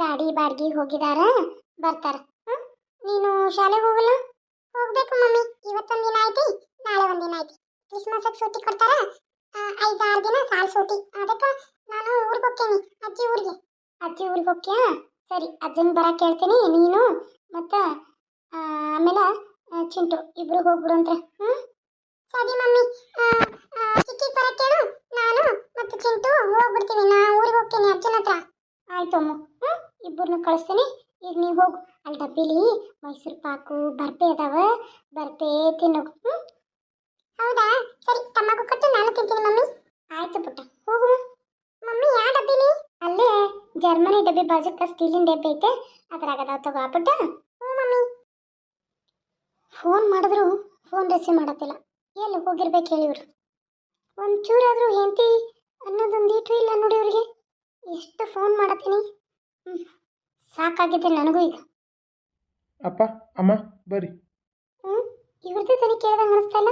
ಗಾಡಿ ಬಾಡ್ಗಿ ಹೋಗಿದಾರ, ಬರ್ತಾರ? ನೀನು ಶಾಲೆಗೆ ಹೋಗಲ್ಲ? ಹೋಗ್ಬೇಕು ಮಮ್ಮಿ. ಇವತ್ತೊಂದು ದಿನ ಐತಿ, ನಾಳೆ ಒಂದಿನ ದಿನ ಐತಿ. ಕ್ರಿಸ್ಮಸ್ ಸೂಟಿ ಕೊಡ್ತಾರ? ಐದಾರು ದಿನ ಸಾಲ್ ಸೂಟಿ. ಅದಕ್ಕೆ ನಾನು ಊರಿಗೆ ಹೋಗ್ತೇನೆ, ಅಜ್ಜಿ ಊರಿಗೆ. ಅಜ್ಜಿ ಊರಿಗೆ ಹೋಗ್ತೀಯಾ? ಸರಿ, ಅಜ್ಜನ್ ಬರಕ್ಕೆ ಹೇಳ್ತೀನಿ, ನೀನು ಮತ್ತು ಆಮೇಲೆ ಚಿಂಟು ಇಬ್ರು ಹೋಗ್ಬಿಡು ಅಂತ ಹ್ಞೂ ಸರಿ ಮಮ್ಮಿ. ಚಿಕ್ಕಿ ಬರಕ್ಕೆ ನಾನು ಮತ್ತು ಚಿಂಟು ಹೋಗ್ಬಿಡ್ತೀವಿ. ನಾ ಊರಿಗೆ ಹೋಗ್ತೀನಿ ಅಜ್ಜನ ಹತ್ರ. ಆಯ್ತು ಅಮ್ಮ. ಇಬ್ಬರನ್ನ ಕಳಿಸ್ತೀನಿ. ಈಗ ನೀವು ಹೋಗು. ಅಲ್ಲಿ ಡಬ್ಬಿಲಿ ಮೈಸೂರು ಪಾಕು, ಬರ್ಪೆ ಅದಾವ. ಬರ್ಪೆ ತಿನ್ನು ಹೌದಾ? ಸರಿ ತಮ್ಮಗೂ ಕೊಟ್ಟು ನಾನು ತಿಂತೀನಿ ಮಮ್ಮಿ. ಆಯ್ತು ಪುಟ್ಟ ಹೋಗು ಮಮ್ಮಿ, ಯಾವ ಡಬ್ಬಿಲಿ? ಅಲ್ಲೇ ಜರ್ಮನಿ ಡಬ್ಬಿ, ಬಾಜುಕ ಸ್ಟೀಲಿನ ಡಬ್ಬಿ ಐತೆ. ಅದ್ರಾಗ ಅದಾವ ತಗೋ ಪುಟ್ಟ. ಹ್ಞೂ ಮಮ್ಮಿ. ಫೋನ್ ಮಾಡಿದ್ರು ಫೋನ್ ರಿಸೀವ್ ಮಾಡತ್ತಿಲ್ಲ. ಎಲ್ಲಿ ಹೋಗಿರ್ಬೇಕು ಹೇಳಿ ಇವರು. ಒಂಚೂರಾದರೂ ಹೆಂಡತಿ ಅನ್ನೋದೊಂದು ಈಟು ಇಲ್ಲ ನೋಡಿ ಇವರಿಗೆ. ಎಷ್ಟು ಫೋನ್ ಮಾಡತ್ತೀನಿ. ಹ್ಞೂ ಸಾಕಾಗಿದೆ ನನಗೂ ಈಗ? ಅಪ್ಪ ಅಮ್ಮ ಬರ್ರಿ. ಹ್ಞೂ ಇವ್ರದ್ದೇ ತನಿ ಕೇಳ್ದಂಗೆ ಅನಿಸ್ತಾ ಇಲ್ಲ?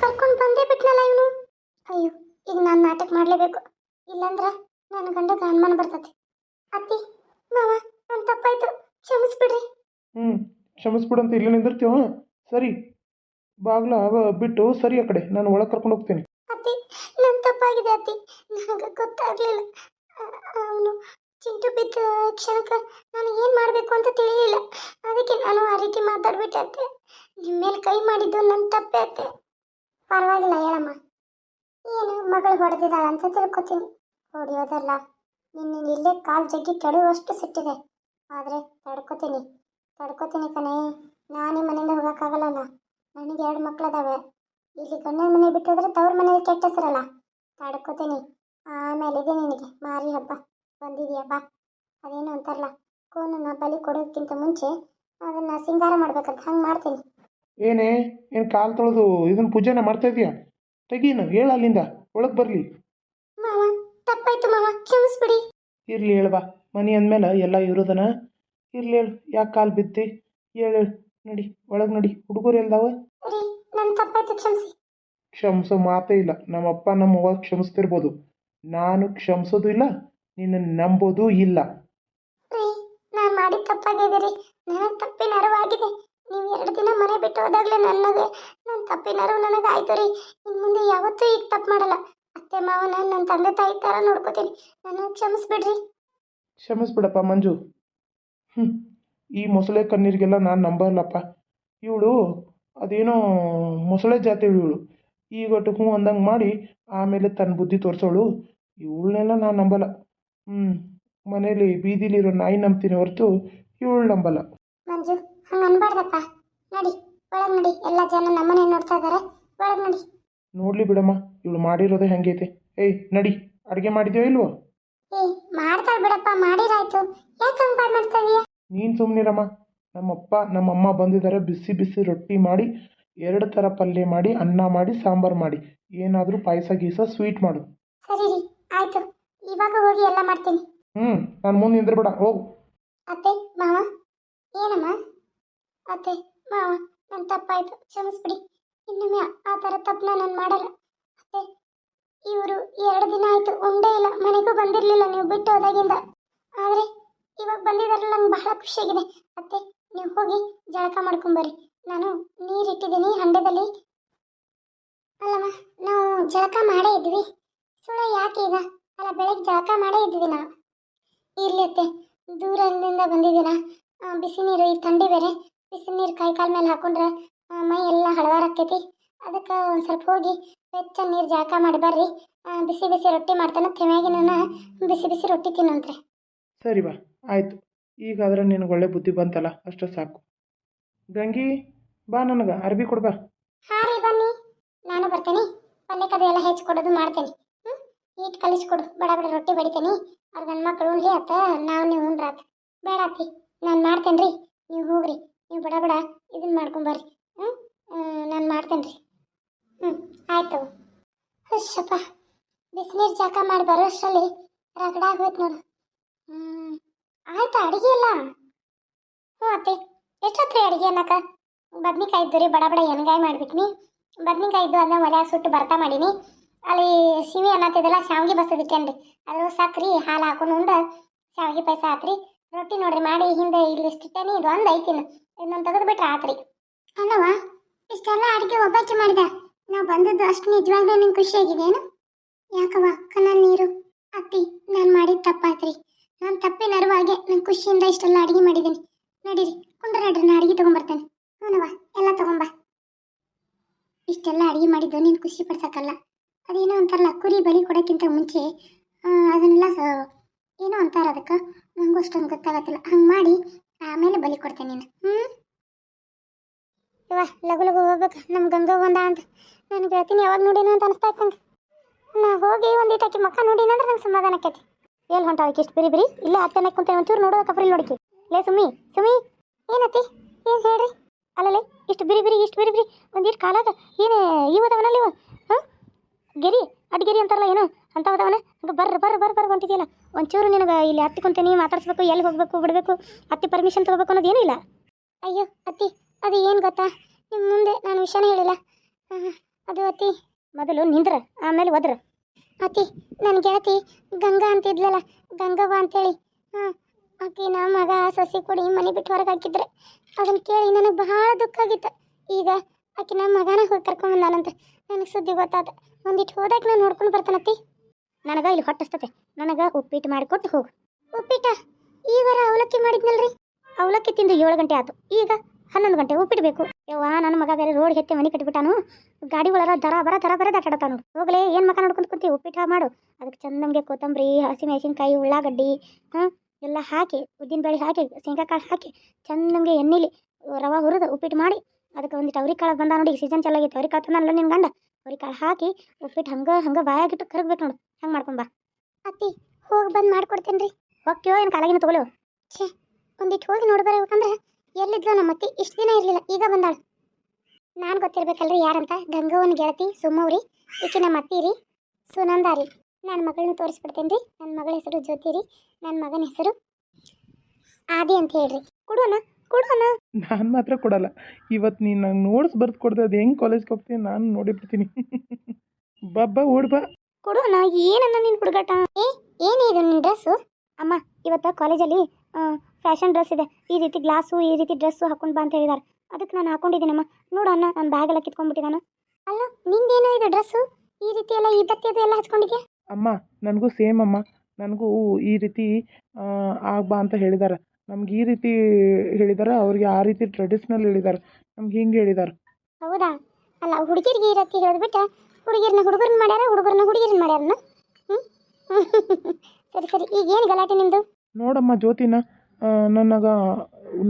ಕರ್ಕೊಂಡು ಬಂದೇ ಬಿಟ್ನಲ್ಲ ಇವನು? ಅಯ್ಯೋ ಈಗ ನಾನು ನಾಟಕ ಮಾಡಲೇಬೇಕು. ಇಲ್ಲಾಂದ್ರೆ ನನ್ನ ಗಂಡಗ ಅನುಮಾನ ಬರ್ತೈತಿ ಅತ್ತಿ ಮಾವ ನನ್ನ ತಪ್ಪಾಯ್ತು. ಕ್ಷಮಿಸ್ಬಿಡ್ರಿ. ಹ್ಞೂ ಕ್ಷಮಿಸ್ಬಿಡಂತ ಅಂತ ಇಲ್ಲೇ ನಿಂದಿರ್ತೀವ ಸರಿ. ಬಾಗ್ಲ ಬಿಟ್ಟು ಸರಿ ಆ ಕಡೆ. ನಾನು ಒಳಗೆ ಕರ್ಕೊಂಡು ಹೋಗ್ತೀನಿ. ಅತ್ತಿ ನನ್ನ ತಪ್ಪಾಗಿದೆ ಅತ್ತಿ. ನನಗೆ ಗೊತ್ತಾಗ್ಲಿಲ್ಲ. ಅವನು ಚಿಂಟು ಬಿದ್ದ ಕ್ಷಣಕ್ಕೆ ನಾನು ಏನು ಮಾಡಬೇಕು ಅಂತ ತಿಳಿಯಲಿಲ್ಲ ಅದಕ್ಕೆ ನಾನು ಆ ರೀತಿ ಮಾತಾಡ್ಬಿಟ್ಟೆ ನಿಮ್ಮ ಮೇಲೆ ಕೈ ಮಾಡಿದ್ದು ನನ್ನ ತಪ್ಪೇ ಅಂತೆ ಪರವಾಗಿಲ್ಲ ಹೇಳಮ್ಮ. ಏನು ಮಗಳು ಹೊಡೆದಿದ್ದಾಳೆ ಅಂತ ತಿಳ್ಕೊತೀನಿ. ಹೊಡೆಯೋದಲ್ಲ. ನಿನ್ನ ಇಲ್ಲೇ ಕಾಲು ಜಗ್ಗಿ ಕೆಡುವಷ್ಟು ಸಿಟ್ಟಿದೆ. ಆದರೆ ತಡ್ಕೊತೀನಿ. ತಡ್ಕೊತೀನಿ ಕಣೆ. ನಾನೇ ಮನೆಯಿಂದ ಹೋಗೋಕ್ಕಾಗಲ್ಲಲ್ಲ ನನಗೆ ಎರಡು ಮಕ್ಕಳದಾವೆ ಇಲ್ಲಿ ಗಂಡನ ಮನೆ ಬಿಟ್ಟಿದ್ರೆ ತವ್ರ ಮನೇಲಿ ಕೆಟ್ಟ ಹೆಸರಲ್ಲ. ತಡ್ಕೊತೀನಿ. ಆಮೇಲೆ ಇದೆ ನಿನಗೆ. ಮಾರಿ ಹಬ್ಬ. ಬಂದಿದೆಯಾ? ಬಾ. ಅದೇನು ಅಂತಾರಲ್ಲ ಕೋನನ್ನ ಬಲಿ ಕೊಡೋದಕ್ಕಿಂತ ಮುಂಚೆ ಅದನ್ನ ಸಿಂಗಾರ ಮಾಡ್ಬೇಕಂತ ಹಂಗೆ ಮಾಡ್ತೀನಿ. ಏನೇ? ಏನು ಕಾಲು ತೊಳೆದು ಇದನ್ನ ಪೂಜೆನ ಮಾಡ್ತಾ ಇದೀಯಾ ತೆಗೀನು ಹೇಳ ಅಲ್ಲಿಂದ ಒಳಗೆ ಬರಲಿ. ಮಾವ ತಪ್ಪಾಯ್ತು ಮಾವ ಕ್ಷಮಿಸ್ಬಿಡಿ. ಇರಲಿ ಹೇಳ್ಬಾ ಮನೆ ಅಂದಮೇಲೆ ಎಲ್ಲ ಇರೋದನ? ಇರಲಿ ಹೇಳು ಯಾಕೆ ಕಾಲು ಬಿತ್ತಿ ಹೇಳು ನಡಿ ಒಳಗೆ ನಡಿ ಹುಡುಗರು ಎಲ್ದಾವ? ರೀ ನನ್ನ ತಪ್ಪಾಯ್ತು ಕ್ಷಮಿಸಿ. ಕ್ಷಮಿಸೋ ಮಾತೇ ಇಲ್ಲ ನಮ್ಮಪ್ಪ ನಮ್ಮ ಅವ್ವ ಕ್ಷಮಿಸ್ತಿರ್ಬೋದು. ನಾನು ಕ್ಷಮಿಸೋದು ಇಲ್ಲ ನಿನ್ನ ನಂಬೋದೂ ಇಲ್ಲ. ರೀ ನಾನು ಮಾಡಿ ತಪ್ಪಾಗಿದೆ ರೀ ನನಗೆ ತಪ್ಪಿನ ಅರಿವಾಗಿದೆ. ನೀವು ಎರಡು ದಿನ ಮನೆ ಬಿಟ್ಟು ಹೋದಾಗಲೇ ನನಗೆ ನನ್ನ ತಪ್ಪಿನ ಅರಿವು ನನಗೆ ಆಯ್ತು ರೀ. ಇನ್ನು ಮುಂದೆ ಯಾವತ್ತೂ ಈಗ ತಪ್ಪು ಮಾಡಲ್ಲ. ಅತ್ತೆ ಮಾವನ ನನ್ನ ತಂದೆ ತಾಯಿ ಥರ ನೋಡ್ಕೋತೀನಿ. ನಾನು ಕ್ಷಮಿಸ್ಬಿಡ್ರಿ. ಕ್ಷಮಿಸ್ಬಿಡಪ್ಪ ಮಂಜು. ಹ್ಞೂ ಈ ಮೊಸಳೆ ಕಣ್ಣೀರಿಗೆಲ್ಲ ನಾನು ನಂಬಲ್ಲಪ್ಪ. ಇವಳು ಅದೇನೋ ಮೊಸಳೆ ಜಾತಿ ಇವಳು ಈಗೊಟ್ಟು ಹ್ಞೂ ಅಂದಂಗೆ ಮಾಡಿ ಆಮೇಲೆ ತನ್ನ ಬುದ್ಧಿ ತೋರಿಸೋಳು. ಇವಳನ್ನೆಲ್ಲ ನಾನು ನಂಬಲ್ಲ. ಹ್ಞೂ ಮನೇಲಿ ಬೀದಿಲಿರೋ ನಾಯಿ ನಂಬ್ತೀನಿ ಹೊರತು ಇವಳು ನಂಬಲ್ಲ. ಮಂಜು ಹಂಗೆ ಅನ್ಬಾರ್ದಪ್ಪ. ನಡಿ ಒಳಗೆ ನಡಿ. ಎಲ್ಲ ಜನ ನಮ್ಮನೆ ನೋಡ್ತಾ ಇದ್ದಾರೆ ಒಳಗೆ ನಡಿ. ನೋಡ್ಲಿ ಬಿಡಮ್ಮ ಇವಳು ಮಾಡಿರೋದೇ ಹೆಂಗೈತೆ. ಏಯ್ ನಡಿ. ಅಡುಗೆ ಮಾಡಿದ್ಯೋ ಇಲ್ವೋ? ಏ ಮಾಡ್ತಾಳೆ ಬಿಡಪ್ಪ ಮಾಡಿರಾಯ್ತು. ಯಾಕೆ ಹಂಗೆ ಬಾಯ್ ಮಾಡ್ತಾ ಇದೀಯ? ನೀನು ಸುಮ್ಮನಿರಮ್ಮ ನಮ್ಮಪ್ಪ ನಮ್ಮಮ್ಮ ಬಂದಿದ್ದಾರೆ ಬಿಸಿ ಬಿಸಿ ರೊಟ್ಟಿ ಮಾಡಿ ಎರಡು ಥರ ಪಲ್ಯ ಮಾಡಿ ಅನ್ನ ಮಾಡಿ ಸಾಂಬಾರು ಮಾಡಿ. ಏನಾದರೂ ಪಾಯಸ ಗೀಸ ಸ್ವೀಟ್ ಮಾಡು. ಸರಿ ರೀ ಆಯ್ತು. ಇವಾಗ ಹೋಗಿ ಎಲ್ಲ ಮಾಡ್ತೀನಿ. ಹ್ಮ್ ನಾನು ಮುಂದೆ ನಿಂದ್ರಬೇಡ ಹೋಗು. ಅತ್ತೆ ಮಾವ? ಏನಮ್ಮ? ಅತ್ತೆ ಮಾವ ನನ್ನ ತಪ್ಪಾಯ್ತು ಕ್ಷಮಿಸ್ಬಿಡಿ. ಇನ್ನೊಮ್ಮೆ ಆ ಥರ ತಪ್ಪನ್ನ ನಾನು ಮಾಡಲ್ಲ. ಅತ್ತೆ ಇವರು ಎರಡು ದಿನ ಆಯಿತು ಉಂಡೇ ಇಲ್ಲ ಮನೆಗೂ ಬಂದಿರಲಿಲ್ಲ ನೀವು ಬಿಟ್ಟು ಹೋದಾಗಿಂದ. ಆದರೆ ಇವಾಗ ಬಂದಿದ್ದಾರಲ್ಲ ನಂಗೆ ಬಹಳ ಖುಷಿಯಾಗಿದೆ. ಅತ್ತೆ ನೀವು ಹೋಗಿ ಜಳಕ ಮಾಡ್ಕೊಂಬರ್ರಿ. ನಾನು ನೀರಿಟ್ಟಿದ್ದೀನಿ ಹಂಡೆದಲ್ಲಿ. ಅಲ್ಲಮ್ಮ ನಾವು ಜಳಕ ಮಾಡೇ ಇದ್ವಿ. ಸುಳ್ಳ ಯಾಕೆ ಈಗ? ಅಲ್ಲ ಬೆಳಗ್ಗೆ ಜಳಕ ಮಾಡೇ ಇದ್ವಿ ನಾವು. ಇರ್ಲಿ ಅತ್ತೆ ದೂರದಿಂದ ಬಂದಿದ್ದೀರಾ? ಬಿಸಿ ನೀರು ಈ ಥಂಡಿ ಬೇರೆ. ಬಿಸಿ ನೀರು ಕೈ ಕಾಲ ಮೇಲೆ ಹಾಕೊಂಡ್ರೆ ಮೈ ಎಲ್ಲ ಹಳವಾರಾಕೈತಿ ಅದಕ್ಕೆ ಒಂದು ಸ್ವಲ್ಪ ಹೋಗಿ ಬೆಚ್ಚ ನೀರು ಜಳಕ ಮಾಡಿ ಬರ್ರಿ. ಬಿಸಿ ಬಿಸಿ ರೊಟ್ಟಿ ಮಾಡ್ತಾನೆ ತೆಮ್ಯಾಗಿನ ಬಿಸಿ ಬಿಸಿ ರೊಟ್ಟಿ ತಿನ್ನಂತ್ರಿ ಸರಿ ಬಾ ಆಯಿತು. ಈಗಾದ್ರೆ ನಿನಗೆ ಒಳ್ಳೆ ಬುದ್ಧಿ ಬಂತಲ್ಲ ಅಷ್ಟು ಸಾಕು. ಗಂಗಿ ಬಾ ನನಗೆ ಅರ್ಬಿ ಕೊಡ್ಬಾ ಹಾಂ ರೀ ಬನ್ನಿ. ನಾನು ಬರ್ತೇನೆ. ಅದು ಎಲ್ಲ ಹೆಚ್ಚು ಕೊಡೋದು ಮಾಡ್ತೇನೆ. ಈಟ್ ಕಲಿಸ್ಕೊಡು ಬಡ ಬಡ, ರೊಟ್ಟಿ ಬಡಿತೇನೆ. ಅವ್ರ ಗಂಡು ಮಕ್ಳು ಉಣ್ರಿ ಅತ್ತ, ನಾವು ನೀವು ಉಣ್ರಾತ್ ಬೇಡ ಅತ್ತಿ, ನಾನು ಮಾಡ್ತೇನೆ ರೀ. ನೀವು ಹೋಗ್ರಿ, ನೀವು ಬಡ ಬಡ ಇದನ್ನ ಮಾಡ್ಕೊಂಬರ್ರಿ ಹ್ಞೂ ನಾನು ಮಾಡ್ತೇನೆ ರೀ. ಹ್ಞೂ ಆಯ್ತು ಹುಷಪ್ಪ. ಬಿಸಿನೀರು ಜಾಕ ಮಾಡಿ ಬರೋಷ್ಟರಲ್ಲಿ ರಗಡ ಆಗೋಯ್ತು ನೋಡು. ಹ್ಞೂ ಆಯ್ತಾ ಅಡುಗೆ ಇಲ್ಲ ಹ್ಞೂ ಅತ್ತಿ ಎಷ್ಟೊತ್ತು ರೀ ಅಡುಗೆ ಅನ್ನಕ? ಬದ್ನಿಕಾಯಿ ಇದ್ದು ರೀ, ಬಡ ಬಡ ಎಣ್ಗಾಯಿ ಮಾಡ್ಬಿಟ್ಟಿನಿ ಬದ್ನಿಕಾಯಿ ಇದ್ದು ಅದನ್ನ ಒಲೆ ಸುಟ್ಟು ಬರ್ತಾ ಮಾಡೀನಿ. ಅಲ್ಲಿ ಸಿವಿ ಅನ್ನತ್ತಿದ್ದಲ್ಲ, ಶಾವ್ಗೆ ಬಸದಿಟ್ಟೇನ್ರಿ ಅದ್ರ ಸಕ್ರಿ ಹಾಲು ಹಾಕೊಂಡು ಉಂಡ ಶಾವಿಗೆ ಪಾಯಸ ಆತ್ರಿ ರೊಟ್ಟಿ ನೋಡ್ರಿ, ಮಾಡಿ ಹಿಂದೆ ಇಲ್ಲಿ ಇಷ್ಟಿಟ್ಟೇನಿ ಇದು ಒಂದು ಐತಿನ. ಇದನ್ನ ತೆಗೆದು ಬಿಟ್ರೆ ಆತ್ರಿ. ಅಲ್ಲವಾ ಇಷ್ಟೆಲ್ಲ ಅಡುಗೆ ಒಬ್ಬಾಕಿ ಮಾಡಿದ? ನಾವು ಬಂದದ್ದು ಅಷ್ಟು ನಿಜವಾಗ್ಲೂ ನಿಂಗೆ ಖುಷಿಯಾಗಿದೆಯೇನು ಯಾಕವ್ವ ಕಣ್ಣಲ್ಲಿ ನೀರು? ಅತ್ತಿ, ನಾನು ಮಾಡಿದ ತಪ್ಪಾತ್ರಿ. ನಾನು ತಪ್ಪಿ ನರವಾಗೆ ನನ್ನ ಖುಷಿಯಿಂದ ಇಷ್ಟೆಲ್ಲ ಅಡುಗೆ ಮಾಡಿದ್ದೀನಿ ನಡೀರಿ, ಕುಂಡ್ರ ನಡ್ರಿ ನಾನು ಅಡುಗೆ ತೊಗೊಂಬರ್ತೇನೆ. ಹ್ಞೂನವ್ವ, ಎಲ್ಲ ತೊಗೊಂಬ. ಇಷ್ಟೆಲ್ಲ ಅಡುಗೆ ಮಾಡಿದ್ದು ನೀನು ಖುಷಿ ಪಡ್ಸಕ್ಕಲ್ಲ ಅದೇನೋ ಅಂತಾರಲ್ಲ, ಕುರಿ ಬಲಿ ಕೊಡೋಕ್ಕಿಂತ ಮುಂಚೆ ಅದನ್ನೆಲ್ಲ ಏನೋ ಅಂತಾರೆ ಅದಕ್ಕೆ? ನನಗೂ ಅಷ್ಟೊಂದು ಗೊತ್ತಾಗತ್ತಿಲ್ಲ. ಹಂಗೆ ಮಾಡಿ, ಆಮೇಲೆ ಬಲಿ ಕೊಡ್ತೇನೆ ನೀನು. ಹ್ಞೂ ಇವ ಲಘು ಲಘು ಹೋಗ್ಬೇಕು. ನಮ್ಮ ಗಂಗಾ ಬಂದ ಅಂತ. ನಾನು ಹೇಳ್ತೀನಿ ಯಾವಾಗ ನೋಡೀನ ಅಂತ ಅನಿಸ್ತಾ ಇತ್ತಂಗೆ ನಾ ಹೋಗಿ ಒಂದಿಟ್ಟು ಆಕಿ ಮಕ್ಕ ನೋಡಿನ ಅಂದ್ರೆ ನಂಗೆ ಸಮಾಧಾನ ಆಕೈತಿ ಎಲ್ಲಿ ಹೊಂಟ ಅದಕ್ಕೆ ಇಷ್ಟು ಬಿರಿ ಬಿರಿ? ಇಲ್ಲೇ ಹತ್ತನೇ ಕುಂತ ಒಂಚೂರು ನೋಡೋ ಕಪ್ರಿ ನೋಡಿಕೆ ಲೇ ಸುಮ್ಮಿ ಸುಮ್ಮಿ. ಏನತ್ತಿ? ಏನು ಹೇಳ್ರಿ? ಅಲ್ಲಲೇ ಇಷ್ಟು ಬಿರಿ ಬಿರಿ, ಇಷ್ಟು ಬಿರಿ ಬಿರಿ. ಒಂದಿಷ್ಟು ಕಾಲಾಗ, ಏನು ಇವದವನಲ್ಲಿ ಇವ? ಗೆರಿ ಅಡ್ಗೆರಿ ಅಂತಾರಲ್ಲ ಏನು? ಅಂತ ಹಂಗೆ ಬರ್ರಿ ಬರ್ರಿ ಬರ್ರಿ ಬರ್ ಹೊಂಟಿದೆಯಲ್ಲ ಒಂಚೂರು ನಿನಗೆ ಇಲ್ಲಿ ಹತ್ತಿ ನೀವು ಮಾತಾಡ್ಸ್ಬೇಕು ಎಲ್ಲಿ ಹೋಗ್ಬೇಕು ಬಿಡಬೇಕು ಅತ್ತಿ ಪರ್ಮಿಷನ್ ತಗೋಬೇಕು ಅನ್ನೋದು ಏನೂ ಇಲ್ಲ. ಅಯ್ಯೋ ಅತ್ತಿ ಅದು ಏನು ಗೊತ್ತಾ? ನಿಮ್ಮ ಮುಂದೆ ನಾನು ವಿಷಯನೇ ಹೇಳಿಲ್ಲ. ಅದು ಅತ್ತಿ. ಮೊದಲು ನಿಂದ್ರ ಆಮೇಲೆ ಒದ್ರ. ಅತ್ತಿ ನನ್ನ ಗೆಳತಿ ಗಂಗಾ ಅಂತಿದ್ಲಲ್ಲ ಗಂಗವ್ವ ಅಂತೇಳಿ. ಹಾಂ ಆಕೆ ನಮ್ಮ ಮಗ ಸಸಿ ಕೊಡಿ ಮನೆ ಬಿಟ್ಟು ಹೊರಗೆ ಹಾಕಿದ್ರೆ ಅದನ್ನು ಕೇಳಿ ನನಗೆ ಬಹಳ ದುಃಖ ಆಗಿತ್ತು. ಈಗ ಆಕೆ ನಮ್ಮ ಮಗನ ಹೋಗಿ ಕರ್ಕೊಂಬಂದಾನಂತ ನನಗೆ ಸುದ್ದಿ ಗೊತ್ತಾದ. ಒಂದಿಟ್ಟು ಹೋದಾಗ ನಾನು ನೋಡ್ಕೊಂಡು ಬರ್ತಾನತ್ತಿ ನನಗೆ ಇಲ್ಲಿ ಹೊಟ್ಟಿಸ್ತತೆ. ನನಗೆ ಉಪ್ಪಿಟ್ಟು ಮಾಡಿಕೊಟ್ಟು ಹೋಗು. ಉಪ್ಪಿಟ್ಟ ವಾರ ಅವಲಕ್ಕಿ ಮಾಡಿದ್ನಲ್ರಿ? ಅವಲಕ್ಕಿ ತಿಂದು ಏಳು ಗಂಟೆ ಆಯ್ತು ಈಗ ಹನ್ನೊಂದು ಗಂಟೆ ಉಪ್ಪಿಟ್ಟು ಬೇಕು ಯವ್ವ ನನ್ನ ಮಗ ಬೇರೆ ರೋಡ್ ಹೆತ್ತೆ ಮನೆ ಕಟ್ಟಿಬಿಟ್ಟಾನು ಗಾಡಿ ಒಳಗ ದರ ಬರ ದರ ಬರ ದಾಟಾಡತಾನು. ಹೋಗಲೇ, ಏನು ಮಕ ನೋಡ್ಕೊಂತ ಕುಂತಿ? ಉಪ್ಪಿಟ್ಟು ಮಾಡು. ಅದಕ್ಕೆ ಚಂದಂಗೆ ಕೊತ್ತಂಬರಿ ಹಸಿಮೆಣಸಿನ್ಕಾಯಿ ಉಳ್ಳಾಗಡ್ಡಿ, ಹಾಂ, ಎಲ್ಲ ಹಾಕಿ, ಉದ್ದಿನ ಬೇಳೆ ಹಾಕಿ, ಶೇಂಗಾ ಕಾಳು ಹಾಕಿ, ಚಂದಂಗೆ ಎಣ್ಣೆಲಿ ರವೆ ಹುರಿದು ಉಪ್ಪಿಟ್ಟು ಮಾಡಿ, ಅದಕ್ಕೆ ಒಂದಿಟ್ಟು ಅವ್ರಿಕಾಳು ಬಂದ ನೋಡಿ ಸೀಸನ್ ಚೆನ್ನಾಗೈತೆ ಅವ್ರಿಕಾಳು ತಂದಲ್ಲ ನಿನ್ನ ಗಂಡ? ಅವ್ರಿಕಾಳು ಹಾಕಿ ಉಪ್ಪಿಟ್ಟು ಹಂಗೆ ಹಂಗೆ ಬಾಯಾಗಿಟ್ಟು ಕರಗ್ಬೇಕು ನೋಡು. ಹಂಗೆ ಮಾಡ್ಕೊಂಬ ಬಾ. ಅತ್ತಿ ಹೋಗಿ ಬಂದು ಮಾಡ್ಕೊಡ್ತೇನೆ ರೀ ಹೋಗ್ತೀವೋ ಏನು ಕಾಲಾಗಿನ ತಗೊಳ್ಳೋ ಛೇ ಒಂದಿಟ್ಟು ಹೋಗಿ ನೋಡಿ ಬರ್ಬೇಕಂದ್ರೆ ಎಲ್ಲಿದ್ಲು ನಮ್ಮ ಅತ್ತಿ ಇಷ್ಟು ದಿನ ಇರಲಿಲ್ಲ ಈಗ ಬಂದಾಳು. ನಾನು ಗೊತ್ತಿರ್ಬೇಕಲ್ರಿ ಯಾರಂತ? ಗಂಗವ್ವನ ಗೆಳತಿ ಸುಮ್ಮವ್ರಿ ಈಕೆ ನಮ್ಮ ಅತ್ತಿ ರೀ. ಸುನಂದ ರೀ. ನನ್ನ ಮಗಳನ್ನ ತೋರಿಸ್ಬಿಡ್ತೇನೆ ರೀ ನನ್ನ ಮಗಳ ಹೆಸರು ಜ್ಯೋತಿ ರೀ. ನನ್ನ ಮಗನ ಹೆಸರು ಆದಿ ಅಂತ ಹೇಳ್ರಿ. ಕೊಡೋಣ ಕೊಡೋಣ. ನಾನು ಮಾತ್ರ ಕೊಡಲ್ಲ. ಇವತ್ತು ನೀನು ನಂಗೆ ನೋಟ್ಸ್ ಬರ್ದು ಕೊಡ್ದೆ ಅದು ಹೆಂಗೆ ಕಾಲೇಜ್ಗೆ ಹೋಗ್ತೀನಿ ನಾನು ನೋಡಿಬಿಡ್ತೀನಿ. ಬಬ್ಬ ಬಾ ಕೊಡೋಣ ಏನನ್ನ ನಿನ್ನ ಹುಡುಗಾಟ? ಏ ಏನೇ ಇದು ನಿನ್ನ ಡ್ರೆಸ್ಸು ಅಮ್ಮ ಇವತ್ತು ಕಾಲೇಜಲ್ಲಿ ಫ್ಯಾಷನ್ ಡ್ರೆಸ್ ಇದೆ. ಈ ರೀತಿ ಗ್ಲಾಸು ಈ ರೀತಿ ಡ್ರೆಸ್ಸು ಹಾಕೊಂಡು ಬಾ ಅಂತ ಹೇಳಿದಾರೆ. ಅದಕ್ಕೆ ನಾನು ಹಾಕೊಂಡಿದ್ದೀನಮ್ಮ. ನೋಡು ಅಣ್ಣ ನಾನು ಬ್ಯಾಗ್ ಎಲ್ಲ ಕಿತ್ಕೊಂಡ್ಬಿಟ್ಟಿದ್ದಾನ ಅಲ್ಲ ನಿಂದೇನೋ ಇದು ಡ್ರೆಸ್ಸು ಈ ರೀತಿ ಎಲ್ಲ ಈ ಬತ್ತಿ ಅದು ಎಲ್ಲ ಹಚ್ಕೊಂಡಿದ್ಯಾ? ಅಮ್ಮ ನನಗೂ ಸೇಮ್ ಅಮ್ಮ. ನನಗೂ ಈ ರೀತಿ ಆಗ್ಬಾ ಅಂತ ಹೇಳಿದ್ದಾರೆ ನಮ್ಗೆ ಈ ರೀತಿ ಹೇಳಿದಾರೆ ಅವ್ರಿಗೆ ಆ ರೀತಿ ಟ್ರೆಡಿಷ್ನಲ್ ಹೇಳಿದ್ದಾರೆ ನಮ್ಗೆ ಹಿಂಗೆ ಹೇಳಿದ್ದಾರೆ ಹೌದಾ? ಅಲ್ಲ ಹುಡುಗಿರಿಗೆ ಈ ರೀತಿ ಹೇಳಿದ್ಬಿಟ್ಟು ಹುಡುಗಿರನ್ನ ಹುಡುಗರನ್ನ ಮಾಡ್ಯಾರ ಹುಡುಗರನ್ನ ಹುಡುಗಿರನ್ನ ಮಾಡ್ಯಾರನ? ಸರಿ ಸರಿ. ಈಗ ಏನು ಗಲಾಟೆ ನಿಮ್ಮದು ನೋಡಮ್ಮ ಜ್ಯೋತಿನ ನನಗೆ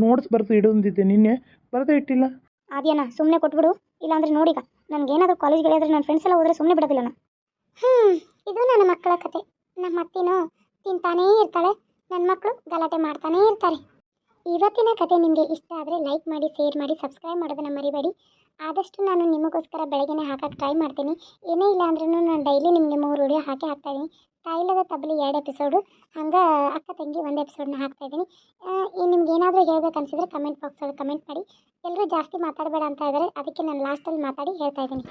ನೋಟ್ಸ್ ಬರ್ದು ಇಡೊಂದಿದ್ದೆ ನಿನ್ನೆ. ಬರದೇ ಇಟ್ಟಿಲ್ಲ. ಅದೇನ ಸುಮ್ಮನೆ ಕೊಟ್ಬಿಡು. ಇಲ್ಲಾಂದ್ರೆ ನೋಡೀಗ. ನನಗೇನಾದರೂ ಕಾಲೇಜ್ಗೆ ಹೇಳಿದ್ರೆ ನನ್ನ ಫ್ರೆಂಡ್ಸ್ ಎಲ್ಲ ಹೋದ್ರೆ ಸುಮ್ಮನೆ ಬಿಡೋದಿಲ್ಲ ನಾನು ಹ್ಞೂ ಇದು ನನ್ನ ಮಕ್ಕಳ ಕತೆ. ನಮ್ಮ ಅತ್ತಿನೂ ತಿಂತಾನೇ ಇರ್ತಾಳೆ. ನನ್ನ ಮಕ್ಕಳು ಗಲಾಟೆ ಮಾಡ್ತಾನೆ ಇರ್ತಾರೆ. ಇವತ್ತಿನ ಕತೆ ನಿಮಗೆ ಇಷ್ಟ ಆದರೆ ಲೈಕ್ ಮಾಡಿ ಶೇರ್ ಮಾಡಿ ಸಬ್ಸ್ಕ್ರೈಬ್ ಮಾಡೋದನ್ನು ಮರಿಬೇಡಿ. ಆದಷ್ಟು ನಾನು ನಿಮಗೋಸ್ಕರ ಬೆಳಗ್ಗೆ ಹಾಕೋಕ್ಕೆ ಟ್ರೈ ಮಾಡ್ತೀನಿ. ಏನೇ ಇಲ್ಲ ಅಂದ್ರೂ ನಾನು ಡೈಲಿ ನಿಮಗೆ ಮೂರು ವಿಡಿಯೋ ಹಾಕಿ ಹಾಕ್ತಾಯಿದ್ದೀನಿ ತಾಯಿಲದ ತಬಲಿ ಎರಡು ಎಪಿಸೋಡು ಹಂಗೆ ಅಕ್ಕ ತಂಗಿ ಒಂದು ಎಪಿಸೋಡ್ನ ಹಾಕ್ತಾಯಿದ್ದೀನಿ ನಿಮ್ಗೆ ಏನಾದರೂ ಹೇಳ್ಬೇಕು ಅನ್ಸಿದ್ರೆ ಕಮೆಂಟ್ ಬಾಕ್ಸಲ್ಲಿ ಕಮೆಂಟ್ ಮಾಡಿ. ಎಲ್ಲರೂ ಜಾಸ್ತಿ ಮಾತಾಡಬೇಡ ಅಂತ ಇದ್ದಾರೆ ಅದಕ್ಕೆ ನಾನು ಲಾಸ್ಟಲ್ಲಿ ಮಾತಾಡಿ ಹೇಳ್ತಾ ಇದ್ದೀನಿ